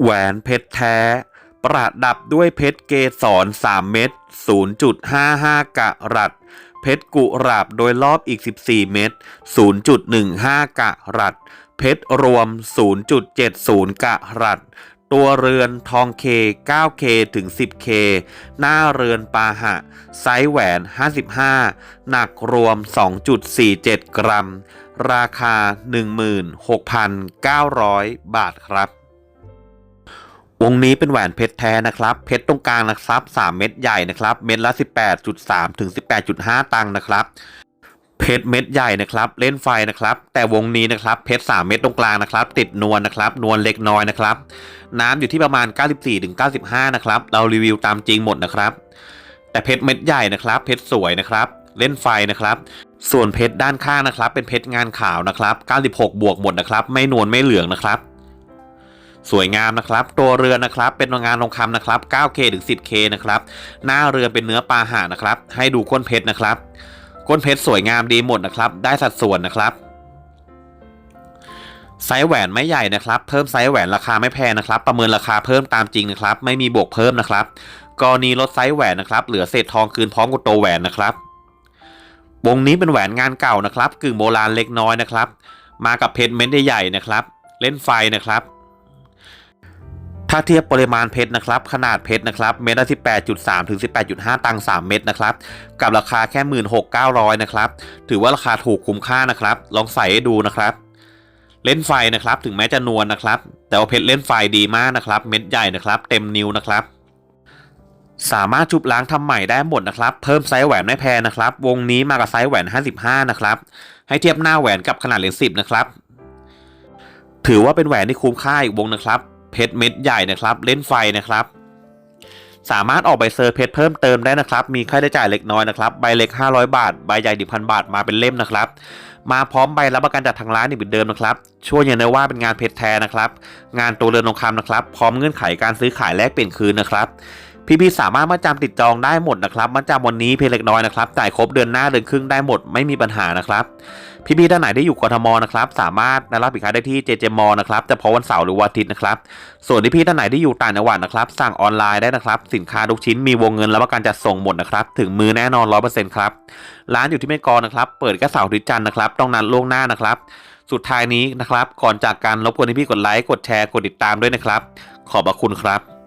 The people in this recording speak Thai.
แหวนเพชรแท้ ประดับด้วยเพชรเกสร3เม็ด0.55 กะรัตเพชรกุหลาบโดยรอบอีก 14 เม็ด0.15 กะรัตเพชรรวม 0.70 กะรัตตัวเรือนทองเค 9K ถึง 10K หน้าเรือนปาหะ ไซส์แหวน 55 หนักรวม 2.47 กรัม ราคา 16,900 บาทครับ วงนี้เป็นแหวนเพชรแท้นะครับ เพชรตรงกลางนะครับ3เม็ดใหญ่นะครับ เม็ดละ 18.3 ถึง 18.5 ตังค์นะครับ เพชรเม็ดใหญ่นะครับ เล่นไฟนะครับ แต่วงนี้นะครับ เพชร3เม็ดตรงกลางนะครับ ติดนวลนะครับ นวลเล็กน้อยนะครับ น้ำอยู่ที่ประมาณ 94ถึง95 นะครับ เรารีวิวตามจริงหมดนะครับ แต่เพชรเม็ดใหญ่นะครับ เพชรสวยนะครับ เล่นไฟนะครับส่วนเพชรด้านข้างนะครับ เป็นเพชรงานขาวนะครับ 96 บวกหมดนะครับ ไม่นวลไม่เหลืองนะครับ สวยงามนะครับ ตัวเรือนะครับ เป็นงานทองคำนะครับ 9K ถึง 10K นะครับ หน้าเรือเป็นเนื้อปลาหานะครับ ให้ดูก้นเพชรนะครับ ก้นเพชรสวยงามดีหมดนะครับ ได้สัดส่วนนะครับไซส์แหวนไม่ใหญ่นะครับ เพิ่มไซส์แหวนราคาไม่แพงนะครับ ประเมินราคาเพิ่มตามจริงนะครับ ไม่มีบวกเพิ่มนะครับ กรณีลดไซส์แหวนนะครับ เหลือเศษทองคืนพร้อมกับตัวแหวนนะครับ วงนี้เป็นแหวนงานเก่านะครับ กึ่งโบราณเล็กน้อยนะครับ มากับเพชรเม็ดใหญ่ๆนะครับ เล่นไฟนะครับ ถ้าเทียบปริมาณเพชรนะครับ ขนาดเพชรนะครับ เม็ดละ 18.3 ถึง 18.5 ตังค์3เม็ดนะครับ กับราคาแค่ 16,900 นะครับ ถือว่าราคาถูกคุ้มค่านะครับ ลองใส่ให้ดูนะครับ เล่นไฟนะครับ ถึงแม้จะนวลนะครับ แต่ว่าเพชรเล่นไฟดีมากนะครับ เม็ดใหญ่นะครับ เต็มนิ้วนะครับ สามารถชุบล้างทำใหม่ได้หมดนะครับ เพิ่มไซส์แหวนไม่แพงนะครับ วงนี้มากับไซส์แหวน 55 นะครับ ให้เทียบหน้าแหวนกับขนาดเหรียญ10 นะครับ ถือว่าเป็นแหวนที่คุ้มค่าอีกวงนะครับ เพชรเม็ดใหญ่นะครับ เล่นไฟนะครับ สามารถออกใบเซอร์เพชรเพิ่มเติมได้นะครับ มีค่าใช้จ่ายเล็กน้อยนะครับใบเล็ก 500 บาทใบใหญ่ดิพันบาทมาเป็นเล่มนะครับ มาพร้อมใบรับประกันจากทางร้านอีกเหมือนเดิมนะครับช่วยยันได้ว่าเป็นงานเพชรแท้นะครับ งานตัวเรือนทองคำนะครับ พร้อมเงื่อนไขการซื้อขายแลกเปลี่ยนคืนนะครับ พี่ๆสามารถมาจำติดจองได้หมดนะครับมาจำวันนี้เพียงเล็กน้อยนะครับจ่ายครบเดือนหน้าเดือนครึ่งได้หมดไม่มีปัญหานะครับ พี่ๆท่านไหนที่อยู่กทมนะครับ สามารถนรับสินค้าได้ที่เจเจมอนะครับจะพอวันเสาร์หรือวันอาทิตย์นะครับ ส่วนที่พี่ท่านไหนที่อยู่ต่างจังหวัดนะครับ สั่งออนไลน์ได้นะครับ สินค้าทุกชิ้นมีวงเงินรับประกันจัดส่งหมดนะครับ ถึงมือแน่นอนร้อยเปอร์เซ็นต์ครับร้านอยู่ที่แม่กอนะครับ เปิดแค่เสาร์อาทิตย์จันทร์นะครับต้องนัดล่วงหน้านะครับสุดท้ายนี้นะครับ ก่อนจากการรบกวนให้พี่กดไลค์ กดแชร์ กดติดตามด้วยนะครับ ขอบพระคุณครับ